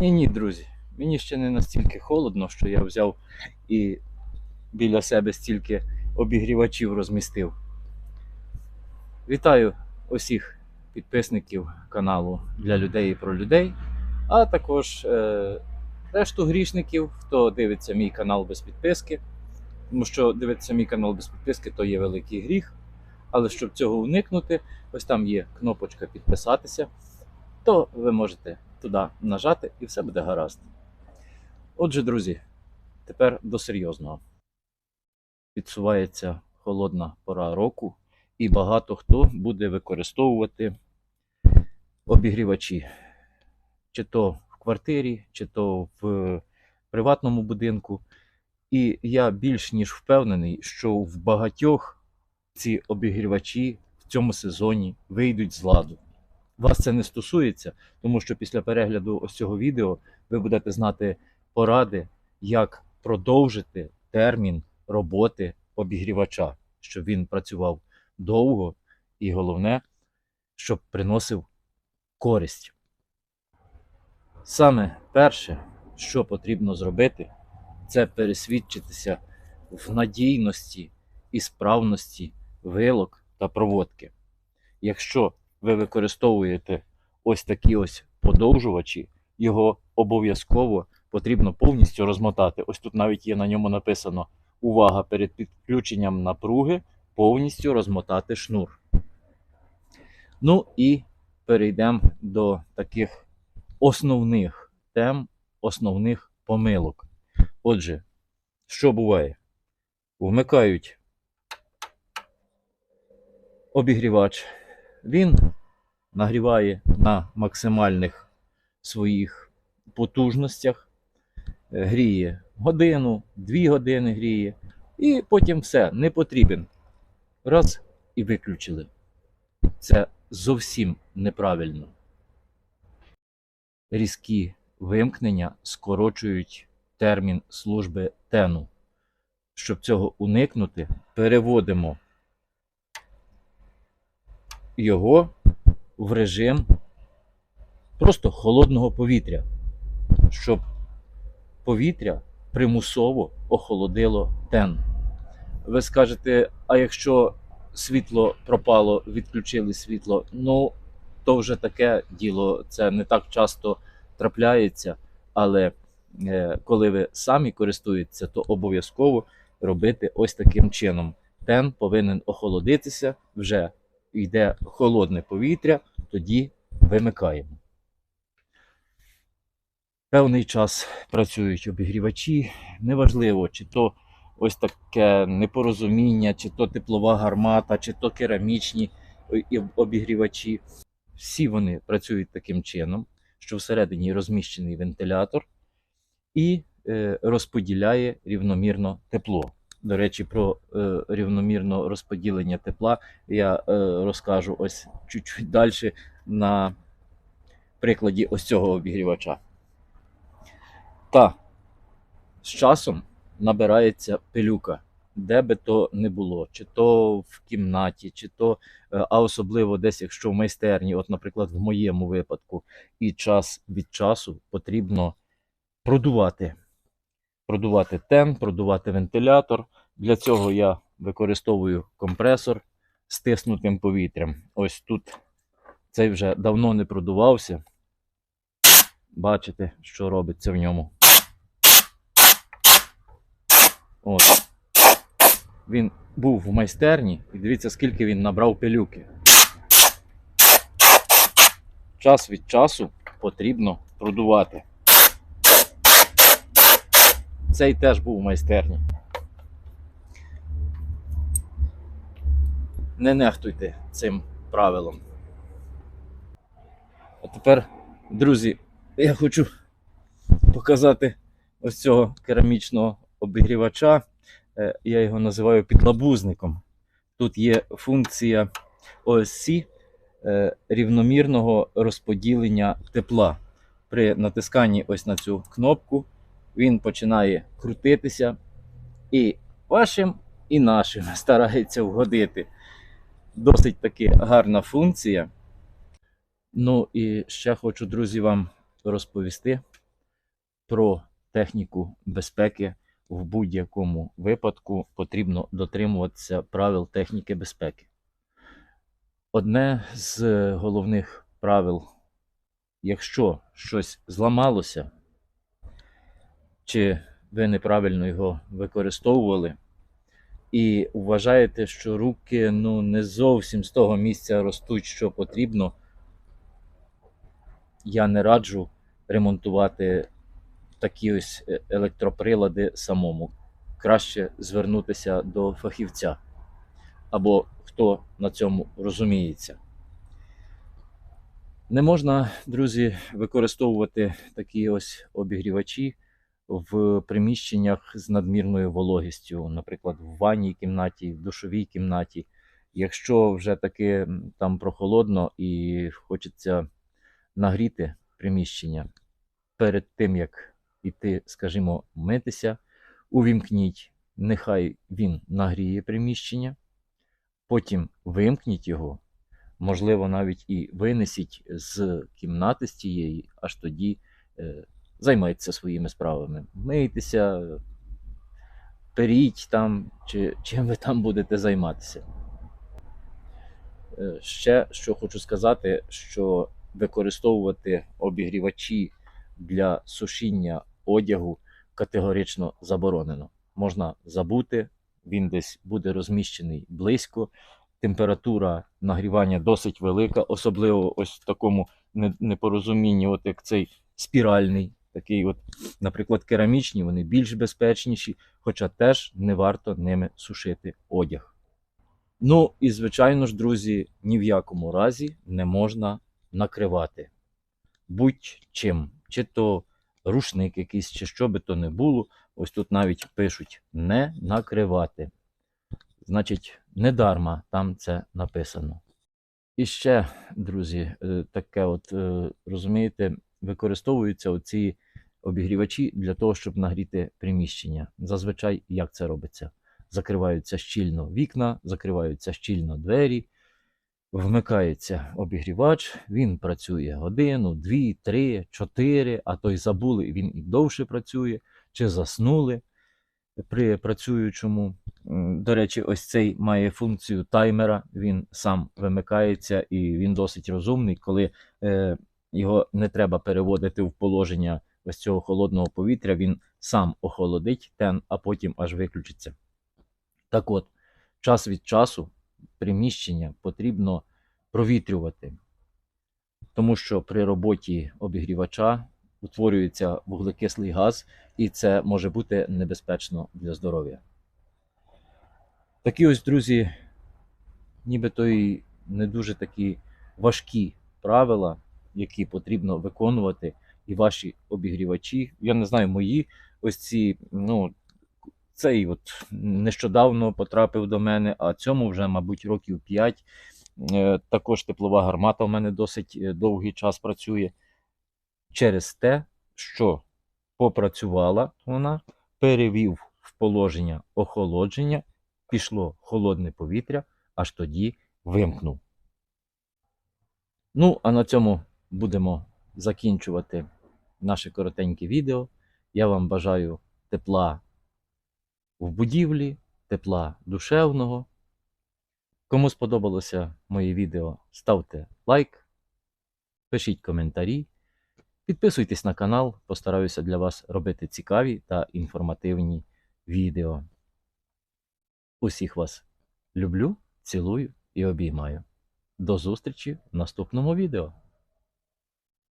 Ні, ні, друзі. Мені ще не настільки холодно, що я взяв і біля себе стільки обігрівачів розмістив. Вітаю усіх підписників каналу для людей і про людей, а також е, решту грішників, хто дивиться мій канал без підписки. Тому що дивитися мій канал без підписки то є великий гріх. Але щоб цього уникнути, ось там є кнопочка підписатися, то ви можете туди нажати і все буде гаразд. Отже, друзі, тепер до серйозного. Підсувається холодна пора року, і багато хто буде використовувати обігрівачі, чи то в квартирі, чи то в приватному будинку. І я більш ніж впевнений, що в багатьох ці обігрівачі в цьому сезоні вийдуть з ладу. Вас це не стосується, тому що після перегляду ось цього відео ви будете знати поради, як продовжити термін роботи обігрівача, щоб він працював довго і головне, щоб приносив користь. Саме перше, що потрібно зробити, це пересвідчитися в надійності і справності вилок та проводки. Якщо ви використовуєте ось такі ось подовжувачі, його обов'язково потрібно повністю розмотати. Ось тут навіть є на ньому написано увага перед підключенням напруги, повністю розмотати шнур. Ну і перейдемо до таких основних тем, основних помилок. Отже, що буває? Вмикають обігрівач. Він нагріває на максимальних своїх потужностях, е, гріє годину, дві години гріє, і потім все, не потрібен. Раз і виключили. Це зовсім неправильно. Різкі вимкнення скорочують термін служби тену. Щоб цього уникнути, переводимо його в режим просто холодного повітря, щоб повітря примусово охолодило тен. Ви скажете, а якщо світло пропало, відключили світло, ну то вже таке діло, це не так часто трапляється, але е, коли ви самі користуєтеся, то обов'язково робити ось таким чином. Тен повинен охолодитися, вже йде холодне повітря, тоді вимикаємо. Певний час працюють обігрівачі. Неважливо, чи то ось таке непорозуміння, чи то теплова гармата, чи то керамічні обігрівачі. Всі вони працюють таким чином, що всередині розміщений вентилятор і е, розподіляє рівномірно тепло. До речі, про е, рівномірне розподілення тепла я е, розкажу ось чуть-чуть далі на прикладі ось цього обігрівача. Та з часом набирається пилюка, де би то не було, чи то в кімнаті, чи то, е, а особливо десь, якщо в майстерні, от, наприклад, в моєму випадку, і час від часу потрібно продувати. Продувати тен, продувати вентилятор. Для цього я використовую компресор з тиснутим повітрям. Ось тут цей вже давно не продувався. Бачите, що робиться в ньому. От. Він був в майстерні, і дивіться, скільки він набрав пилюки. Час від часу потрібно продувати. Цей теж був в майстерні. Не нехтуйте цим правилом. А тепер, друзі, я хочу показати ось цього керамічного обігрівача. Е, Я його називаю підлабузником. Тут є функція OSC е, рівномірного розподілення тепла. При натисканні ось на цю кнопку він починає крутитися і вашим, і нашим старається вгодити. Досить таки гарна функція. Ну і ще хочу, друзі, вам розповісти, про техніку безпеки. В будь-якому випадку потрібно дотримуватися правил техніки безпеки. Одне з головних правил, якщо щось зламалося, чи ви неправильно його використовували, і вважаєте, що руки ну, не зовсім з того місця ростуть, що потрібно, я не раджу ремонтувати такі ось е- електроприлади самому. Краще звернутися до фахівця або хто на цьому розуміється. Не можна, друзі, використовувати такі ось обігрівачі в приміщеннях з надмірною вологістю, наприклад, в ванній кімнаті, в душовій кімнаті. Якщо вже таки там прохолодно і хочеться нагріти приміщення перед тим, як іти, скажімо, митися, увімкніть, нехай він нагріє приміщення, потім вимкніть його, можливо, навіть і винесіть з кімнати з тієї, аж тоді е, займайтеся своїми справами. Мийтеся, періть там, чи чим ви там будете займатися. Е, Ще що хочу сказати, що використовувати обігрівачі для сушіння одягу категорично заборонено. Можна забути, він десь буде розміщений близько. Температура нагрівання досить велика, особливо ось в такому непорозумінні, от як цей спіральний, такий, от, наприклад, керамічні, вони більш безпечніші, хоча теж не варто ними сушити одяг. Ну і звичайно ж, друзі, ні в якому разі не можна накривати будь-чим, чи то рушник якийсь, чи що би то не було. Ось тут навіть пишуть не накривати. Значить, недарма там це написано. І ще, друзі, е, таке от, е, розумієте, використовуються оці обігрівачі для того, щоб нагріти приміщення. Зазвичай як це робиться? Закриваються щільно вікна, закриваються щільно двері, вмикається обігрівач, він працює годину, дві, три, чотири, а то й забули, він і довше працює, чи заснули при працюючому. До речі, ось цей має функцію таймера, він сам вимикається і він досить розумний, коли е, його не треба переводити в положення ось цього холодного повітря, він сам охолодить тен, а потім аж виключиться. Так от, час від часу приміщення потрібно провітрювати, тому що при роботі обігрівача утворюється вуглекислий газ, і це може бути небезпечно для здоров'я. Такі ось, друзі, нібито і не дуже такі важкі правила, які потрібно виконувати, і ваші обігрівачі. Я не знаю, мої ось ці, ну, цей от нещодавно потрапив до мене, а цьому вже, мабуть, років 5. Також теплова гармата у мене досить е, довгий час працює. Через те, що попрацювала вона, перевів в положення охолодження, пішло холодне повітря, аж тоді вимкнув. Ну, а на цьому будемо закінчувати наше коротеньке відео. Я вам бажаю тепла в будівлі, тепла душевного. Кому сподобалося моє відео, ставте лайк, пишіть коментарі, підписуйтесь на канал, постараюся для вас робити цікаві та інформативні відео. Усіх вас люблю, цілую і обіймаю. До зустрічі в наступному відео.